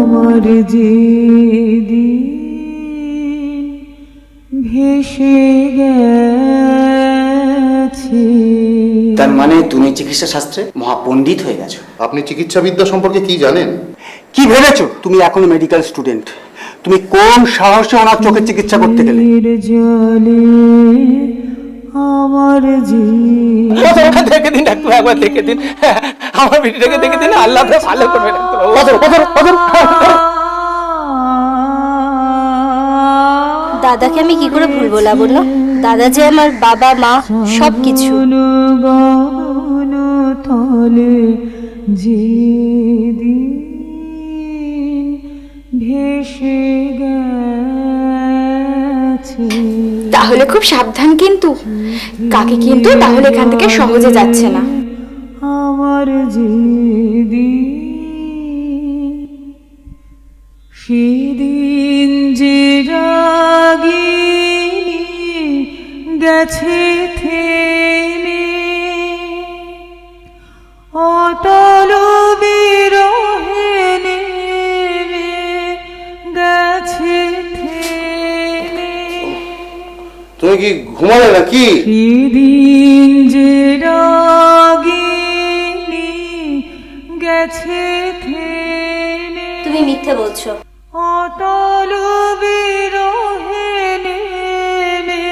আমার যে দিন ভেসে গেছে। তার মানে তুমি চিকিৎসা শাস্ত্রে মহাপণ্ডিত হয়ে গেছো। আপনি চিকিৎসাবিদ্যা সম্পর্কে কি জানেন? কি ভেবেছো? তুমি এখনও মেডিকেল স্টুডেন্ট তুমি কোন সাহসে ওনার চোখের চিকিৎসা করতে গেলে? আমার যে একটু একবার দেখে দিন। আমার দেখে দিন আল্লাহ আপনার ভালো করবে দাদাকে আমি কি করে ভুলবো লাবণ্য? দাদা যে আমার বাবা মা সব কিছু ভেসে গেছে। তাহলে খুব সাবধান কিন্তু। কাকে কিন্তু তাহলে এখান থেকে সহজে যাচ্ছে না। আমার সেদিন যে রাগিনী গেছে তুমি কি ঘুমালে নাকি? সেদিন যে রাগিনী গেছে তুমি মিথ্যে বলছো। বিরহে নেমে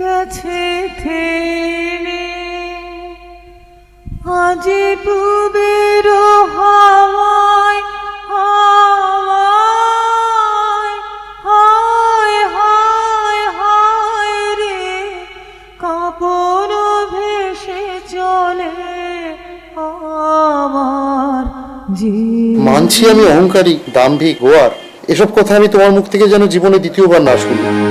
গেছে থেমে। আজি পুবের হাওয়ায় মানছি আমি অহংকারী, দাম্ভিক, গোয়ার। এসব কথা আমি তোমার মুখ থেকে যেন জীবনে দ্বিতীয়বার না শুনি।